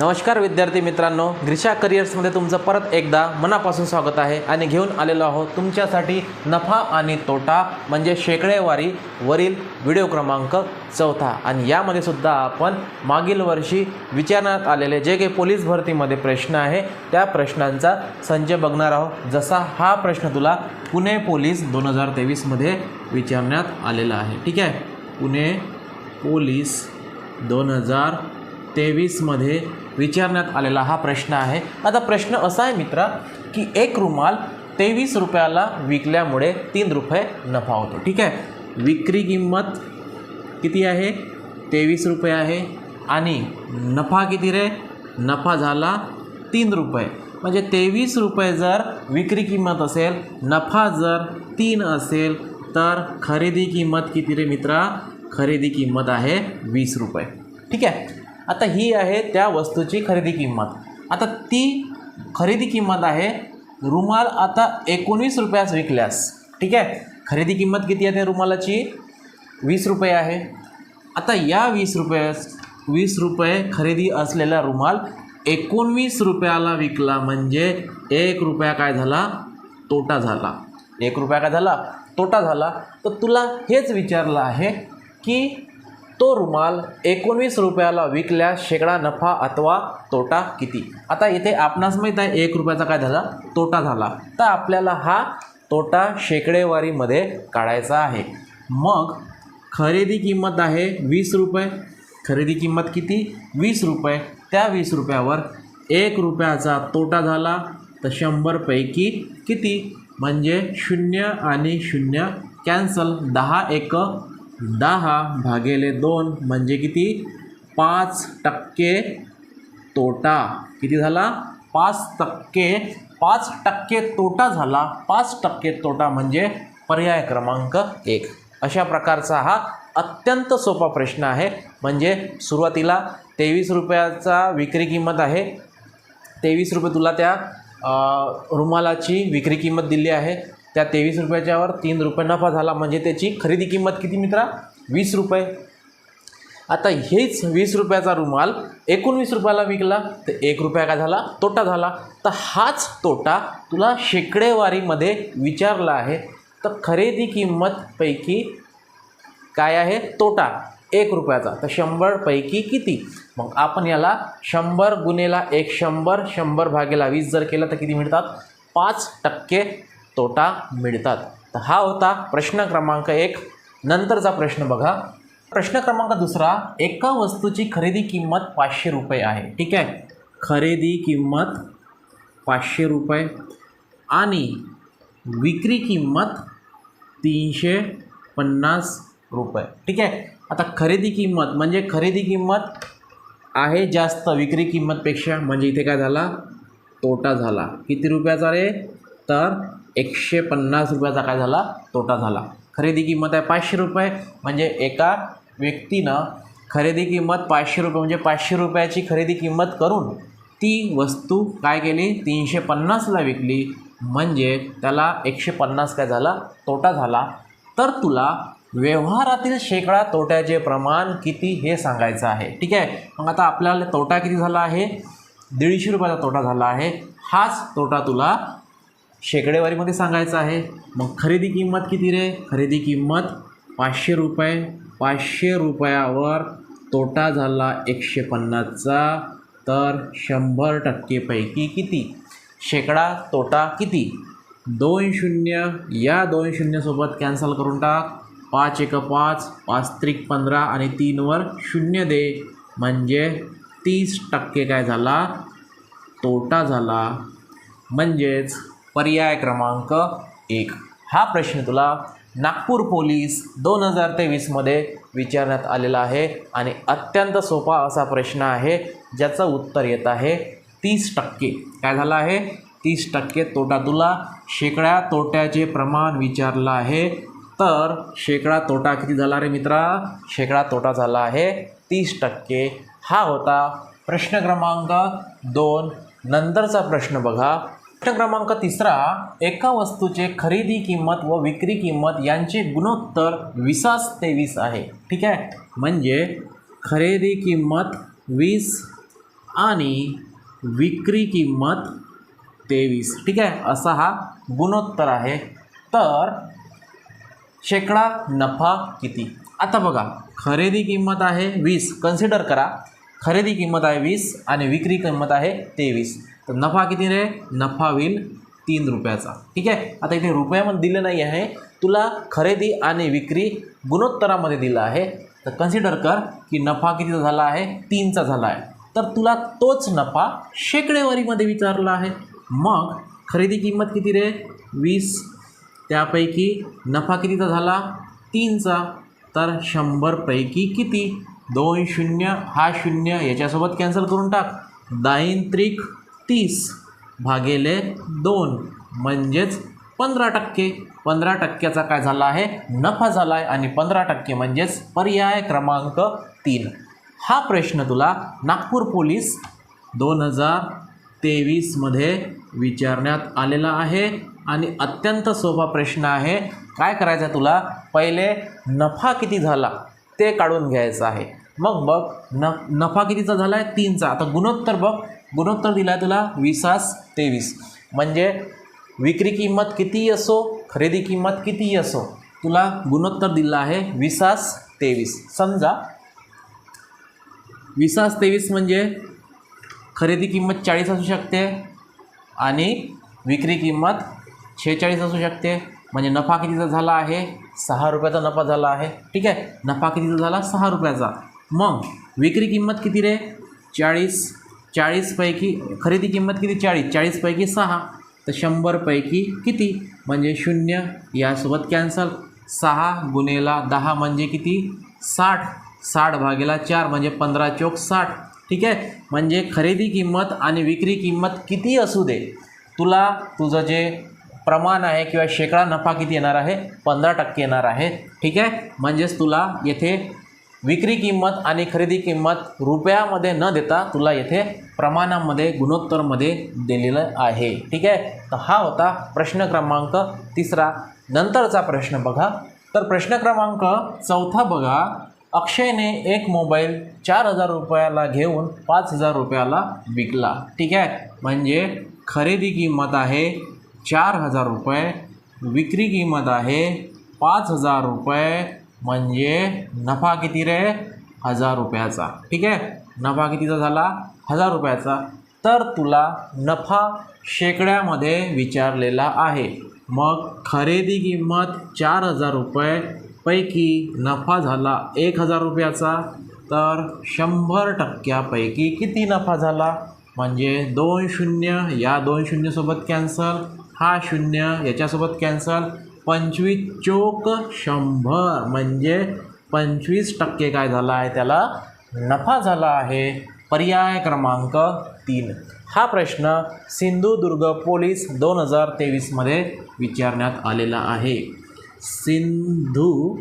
नमस्कार विद्यार्थी मित्रांनो ग्रिशा करिअर्समध्ये तुमचं परत एकदा मनापासून स्वागत आहे आणि घेऊन आलेलो आहोत तुमच्यासाठी नफा आणि तोटा म्हणजे शेकडेवारी वरील व्हिडिओ क्रमांक चौथा. आणि यामध्ये सुद्धा आपण मागील वर्षी विचारण्यात आलेले जे काही पोलीस भरतीमध्ये प्रश्न आहे त्या प्रश्नांचा संच बघणार आहोत. जसा हा प्रश्न तुला पुणे पोलीस दोन हजार तेवीसमध्ये विचारण्यात आलेला आहे. ठीक आहे? पुणे पोलीस दोन हजार तेवीसमध्ये विचारण्यात आलेला हा प्रश्न आहे. आता प्रश्न असा आहे मित्रा की एक रुमाल तेवीस रुपयाला विकल्यामुळे तीन रुपये नफा होतो. ठीक आहे? विक्री किंमत किती आहे? तेवीस रुपये आहे. आणि नफा किती रे? नफा झाला तीन रुपये. म्हणजे तेवीस रुपये जर विक्री किंमत असेल नफा जर तीन असेल तर खरेदी किंमत किती रे मित्रा? खरेदी किंमत आहे वीस रुपये. ठीक आहे? आता ही आहे त्या वस्तूची खरेदी किंमत. आता ती खरेदी किंमत आहे रुमाल आता एकोणवीस रुपयास विकल्यास. ठीक आहे? खरेदी किंमत किती आहे त्या रुमालाची? वीस रुपये आहे. आता या वीस रुपयास वीस रुपये खरेदी असलेला रुमाल एकोणवीस रुपयाला विकला म्हणजे एक रुपया काय झाला? तोटा झाला. एक रुपया काय झाला? तोटा झाला. तर तुला हेच विचारलं आहे की तो रुमाल एकोणवीस रुपयाला विकल्यास शेकडा नफा अथवा तोटा किती? आता इथे आपणास माहीत आहे एक रुपयाचा काय झाला? तोटा झाला. तर आपल्याला हा तोटा शेकडेवारीमध्ये काढायचा आहे. मग खरेदी किंमत आहे वीस रुपये. खरेदी किंमत किती? वीस रुपये. त्या वीस रुपयावर एक रुपयाचा तोटा झाला तर शंभरपैकी किती? म्हणजे शून्य आणि शून्य कॅन्सल. दहा एक दहा भागेले दोन म्हणजे किती? पाच टक्के तोटा. किती झाला? पाच टक्के. पाच टक्के तोटा झाला. पाच टक्के तोटा म्हणजे पर्याय क्रमांक एक. अशा प्रकारचा हा अत्यंत सोपा प्रश्न आहे. म्हणजे सुरुवातीला तेवीस रुपयाचा विक्री किंमत आहे. तेवीस रुपये तुला त्या रुमालाची विक्री किंमत दिली आहे. त्या तेवीस रुपयाच्यावर तीन रुपये नफा झाला. म्हणजे त्याची खरेदी किंमत किती मित्रा? वीस रुपये. आता हेच वीस रुपयाचा रुमाल एकोणवीस रुपयाला विकला तर एक रुपया काय झाला? तोटा झाला. तर हाच तोटा तुला शेकडेवारीमध्ये विचारला आहे. तर खरेदी किंमतपैकी काय आहे? तोटा. एक रुपयाचा. तर शंभरपैकी किती? मग आपण याला शंभर गुन्हेला एक शंभर शंभर भागेला वीस जर केलं तर किती मिळतात? पाच टक्के तोटा मिळतात. तर हा होता प्रश्न क्रमांक एक. नंतरचा प्रश्न बघा. प्रश्न क्रमांक दुसरा एका वस्तूची खरेदी किंमत पाचशे रुपये आहे. ठीक आहे? खरेदी किंमत पाचशे रुपये आणि विक्री किंमत तीनशे पन्नास रुपये. ठीक आहे? आता खरेदी किंमत म्हणजे खरेदी किंमत आहे जास्त विक्री किंमतपेक्षा. म्हणजे इथे काय झाला? तोटा झाला. किती रुपयाचा रे? तर एकशे पन्नास रुपयाचा काय झाला? तोटा झाला. खरेदी किंमत आहे पाचशे रुपये. म्हणजे एका व्यक्तीनं खरेदी किंमत पाचशे रुपये म्हणजे पाचशे रुपयाची खरेदी किंमत करून ती वस्तू काय केली? तीनशे पन्नासला विकली. म्हणजे त्याला एकशे पन्नास काय झाला? तोटा झाला. तर तुला व्यवहारातील शेकडा तोट्याचे प्रमाण किती हे सांगायचं आहे. ठीक आहे? मग आता आपल्याला तोटा किती झाला आहे? दीडशे रुपयाचा तोटा झाला आहे. हाच तोटा तुला शेकडेवारीमध्ये सांगायचं आहे मग खरेदी किंमत किती रे? खरेदी किंमत पाचशे रुपये. पाचशे रुपयावर तोटा झाला एकशे पन्नासचा तर शंभर टक्केपैकी किती? शेकडा तोटा किती? दोन शून्य या दोन शून्यसोबत कॅन्सल करून टाक. पाच एक पाच पाच त्रिक पंधरा आणि तीनवर शून्य दे. म्हणजे तीस टक्के काय झाला? तोटा झाला. म्हणजेच पर्याय क्रमांक एक. हा प्रश्न तुला नागपूर पोलीस दोन हजार तेवीसमध्ये विचारण्यात आलेला आहे आणि अत्यंत सोपा असा प्रश्न आहे ज्याचं उत्तर येत आहे तीस टक्के. काय झालं आहे? तीस टक्के तोटा तुला शेकड्या तोट्याचे प्रमाण विचारलं आहे. तर शेकडा तोटा किती झाला रे मित्रा? शेकडा तोटा झाला आहे तीस टक्के. हा होता प्रश्न क्रमांक दोन. नंतरचा प्रश्न बघा. प्रश्न क्रमांक तिसरा एका वस्तूचे खरेदी किंमत व विक्री किंमत यांचे गुणोत्तर विसास तेवीस आहे. ठीक आहे? म्हणजे खरेदी किंमत वीस आणि विक्री किंमत तेवीस. ठीक आहे? असा हा गुणोत्तर आहे. तर शेकडा नफा किती? आता बघा खरेदी किंमत आहे वीस. कन्सिडर करा. खरेदी किंमत आहे वीस आणि विक्री किंमत आहे तेवीस. तर नफा किती रे? नफा होईल तीन रुपयाचा. ठीक आहे? आता इथे रुपयामध्ये दिलं नाही आहे. तुला खरेदी आणि विक्री गुणोत्तरामध्ये दिलं आहे. तर कन्सिडर कर की नफा कितीचा झाला आहे? तीनचा झाला आहे. तर तुला तोच नफा शेकडेवारीमध्ये विचारला आहे. मग खरेदी किंमत किती रे? वीस. त्यापैकी नफा कितीचा झाला? तीनचा. तर शंभरपैकी किती? दोन शून्य हा शून्य याच्यासोबत कॅन्सल करून टाक. दायंत्रिक तीस भागेले दोन म्हणजेच पंधरा टक्के. पंधरा टक्क्याचा काय झाला आहे? नफा झाला आहे आणि पंधरा टक्के म्हणजेच पर्याय क्रमांक तीन. हा प्रश्न तुला नागपूर पोलीस दोन हजार तेवीसमध्ये विचारण्यात आलेला आहे आणि अत्यंत सोपा प्रश्न आहे. काय करायचं आहे तुला? पहिले नफा किती झाला ते काढून घ्यायचं आहे. मग बघ न नफा कितीचा झाला आहे तीनचा. आता गुणोत्तर बघ. गुणोत्तर दिला आहे तुला विसास तेवीस. म्हणजे विक्री किंमत कितीही असो खरेदी किंमत कितीही असो तुला गुणोत्तर दिलं आहे विसास तेवीस. समजा विसास तेवीस म्हणजे खरेदी किंमत चाळीस असू शकते आणि विक्री किंमत शेहेचाळीस असू शकते. म्हणजे नफा कितीचा झाला आहे? सहा रुपयाचा नफा झाला आहे. ठीक आहे? नफा कितीचा झाला? सहा रुपयाचा. मग विक्री किंमत किती रे? चाळीस. चाळीसपैकी खरेदी किंमत किती? चाळीस. चाळीसपैकी सहा. तर शंभरपैकी किती? म्हणजे शून्य. यासोबत कॅन्सल सहा गुन्हेला दहा म्हणजे किती? साठ. साठ भागेला चार म्हणजे पंधरा चौक साठ. ठीक आहे? म्हणजे खरेदी किंमत आणि विक्री किंमत किती असू दे तुला तुझं जे प्रमाण आहे किंवा शेकडा नफा किती येणार आहे? पंधरा टक्के येणार आहे. ठीक आहे? म्हणजेच तुला येथे विक्री किंमत आणि खरेदी किंमत रुपयामध्ये न देता तुला येथे प्रमाणामध्ये गुणोत्तरमध्ये दिलेलं आहे. ठीक आहे? तर हा होता प्रश्न क्रमांक तिसरा. नंतरचा प्रश्न बघा. तर प्रश्न क्रमांक चौथा बघा. अक्षयने एक मोबाईल चार हजार रुपयाला घेऊन पाच हजार रुपयाला विकला. ठीक आहे? म्हणजे खरेदी किंमत आहे चार हजार रुपये विक्री किंमत आहे पाच हजार रुपये. म्हणजे नफा किती रे? हजार रुपयाचा. ठीक आहे? नफा कितीचा झाला? हजार रुपयाचा. तर तुला नफा शेकड्यामध्ये विचारलेला आहे. मग खरेदी किंमत चार हजार रुपये पैकी नफा झाला एक हजार रुपयाचा. तर शंभर टक्क्यापैकी किती नफा झाला? म्हणजे दोन शून्य या दोन शून्यसोबत कॅन्सल हा शून्य याच्यासोबत कॅन्सल पंचवीस चोक शंभर. म्हणजे पंचवीस टक्के काय झाला आहे? त्याला नफा झाला आहे. पर्याय क्रमांक तीन. हा प्रश्न सिंधुदुर्ग पोलीस दोन हजार तेवीसमध्ये विचारण्यात आलेला आहे. सिंधू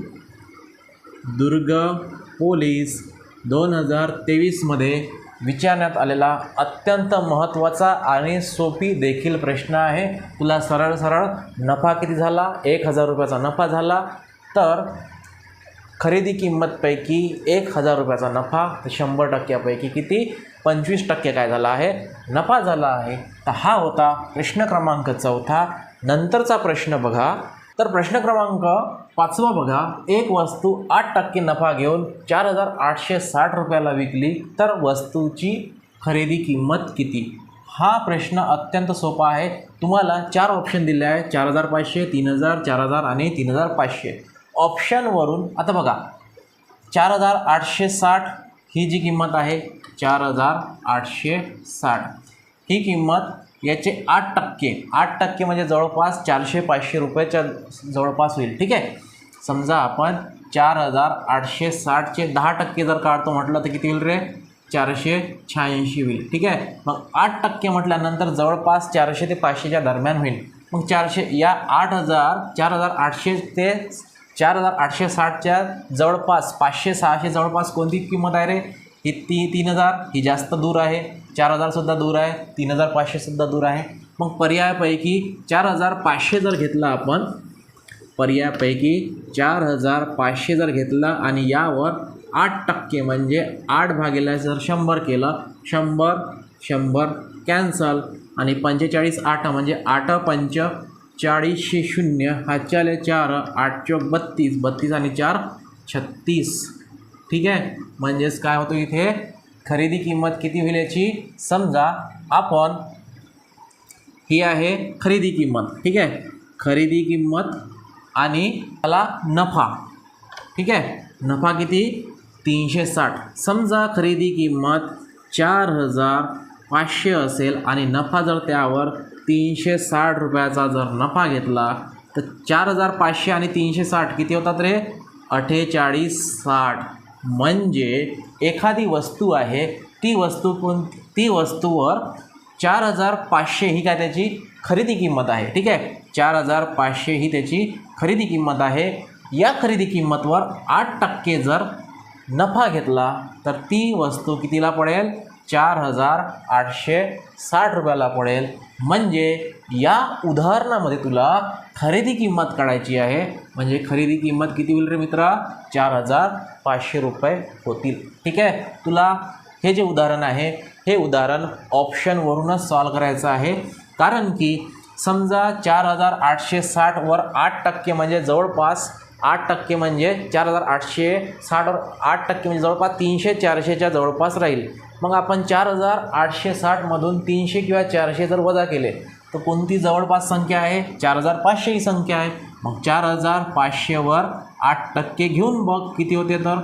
दुर्ग पोलीस दोन हजार तेवीसमध्ये विचारण्यात आलेला अत्यंत महत्त्वाचा आणि सोपी देखील प्रश्न आहे. तुला सरळ सरळ नफा किती झाला? एक हजार रुपयाचा नफा झाला. तर खरेदी किंमतपैकी एक हजार रुपयाचा नफा शंभर टक्क्यापैकी किती? पंचवीस टक्के काय झाला आहे? नफा झाला आहे. तर हा होता प्रश्न क्रमांक चौथा. नंतरचा प्रश्न बघा. तर प्रश्न क्रमांक पाचवा बघा. एक वस्तू आठ टक्के नफा घेऊन चार हजार आठशे साठ रुपयाला विकली तर वस्तूची खरेदी किंमत किती? हा प्रश्न अत्यंत सोपा आहे. तुम्हाला चार ऑप्शन दिले आहे चार हजार पाचशे तीन हजार चार हजार आणि तीन हजार पाचशे. ऑप्शनवरून आता बघा. चार हजार आठशे साठ ही जी किंमत आहे चार हजार आठशे साठ. ही किंमत याचे आठ टक्के आठ टक्के म्हणजे जवळपास चारशे पाचशे रुपयाच्या जवळपास होईल ठीक आहे? समजा आपण चार हजार आठशे साठचे दहा टक्के जर काढतो म्हटलं तर किती होईल रे? चारशे शहाऐंशी होईल ठीक आहे? मग आठ टक्के म्हटल्यानंतर जवळपास चारशे ते पाचशेच्या दरम्यान होईल. मग चारशे या आठ हजार चार हजार आठशे ते चार हजार आठशे साठच्या जवळपास पाचशे सहाशे जवळपास कोणती किंमत आहे रे? ही ती तीन हजार ही जास्त दूर आहे. चार हजारसुद्धा दूर आहे. तीन हजार पाचशेसुद्धा दूर आहे. मग पर्यायापैकी चार हजार पाचशे जर घेतला आपण पर्यायापैकी चार हजार पाचशे जर घेतला आणि यावर आठ टक्के म्हणजे आठ भागीला जर शंभर केलं शंभर शंभर कॅन्सल आणि पंचेचाळीस आठ म्हणजे आठ पंच चाळीसशे शून्य हातच्याले चार आठ चौक बत्तीस बत्तीस आणि चार छत्तीस. ठीक आहे? म्हणजेच काय होतं इथे? खरेदी किंमत किती होईल याची? समजा आपण ही आहे खरेदी किंमत ठीक आहे? खरेदी किंमत आणि त्याला नफा ठीक आहे? नफा किती? तीनशे साठ. समजा खरेदी किंमत चार हजार पाचशे असेल आणि नफा जर त्यावर तीनशे साठ रुपयाचा जर नफा घेतला तर चार हजार पाचशे आणि तीनशे साठ किती होतात रे? अठ्ठेचाळीस साठ. म्हणजे एखादी वस्तू आहे ती वस्तू कोण ती वस्तूवर चार हजार पाचशे ही काय त्याची खरेदी किंमत आहे ठीक आहे? चार हजार पाचशे ही त्याची खरेदी किंमत आहे. या खरेदी किंमतवर आठ टक्के जर नफा घेतला तर ती वस्तू कितीला पडेल? चार हजार आठशे साठ रुपयाला पडेल. म्हणजे या उदाहरणामध्ये तुला खरेदी किंमत काढायची आहे. म्हणजे खरेदी किंमत किती होईल रे मित्रा? चार हजार पाचशे रुपये होतील. ठीक आहे? तुला हे जे उदाहरण आहे हे उदाहरण ऑप्शनवरूनच सॉल्व करायचं आहे. कारण की समजा चार हजार आठशे साठवर आठ टक्के म्हणजे जवळपास आठ टक्के म्हणजे चार हजार आठशे साठवर आठ टक्के म्हणजे जवळपास तीनशे चारशेच्या जवळपास राहील. मग आपण चार हजार आठशे साठमधून तीनशे किंवा चारशे जर वजा केले तर कोणती जवळपास संख्या आहे? चार हजार पाचशे ही संख्या आहे. मग चार हजार पाचशेवर आठ टक्के घेऊन बघ किती होते तर?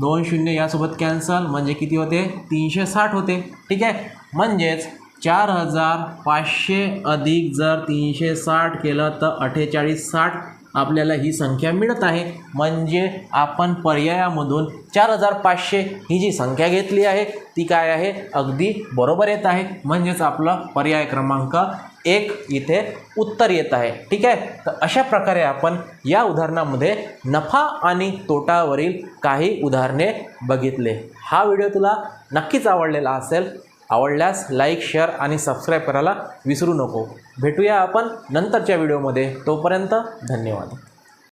दोन शून्य यासोबत कॅन्सल म्हणजे किती होते? तीनशे साठ होते. ठीक आहे? म्हणजेच चार हजार पाचशे अधिक जर तीनशे साठ केलं तर अठ्ठेचाळीस साठ आपल्याला ही संख्या मिळत आहे. म्हणजे आपण पर्यायामधून चार हजार पाचशे ही जी संख्या घेतली आहे ती काय आहे? अगदी बरोबर येत आहे. म्हणजेच आपला पर्याय क्रमांक एक इथे उत्तर येत आहे. ठीक आहे? तर अशा प्रकारे आपण या उदाहरणामध्ये नफा आणि तोटावरील काही उदाहरणे बघितले. हा व्हिडिओ तुला नक्कीच आवडलेला असेल आवडल्यास लाईक शेअर आणि सबस्क्राईब करायला विसरू नको. भेटूया आपण नंतरच्या व्हिडिओमध्ये तोपर्यंत धन्यवाद.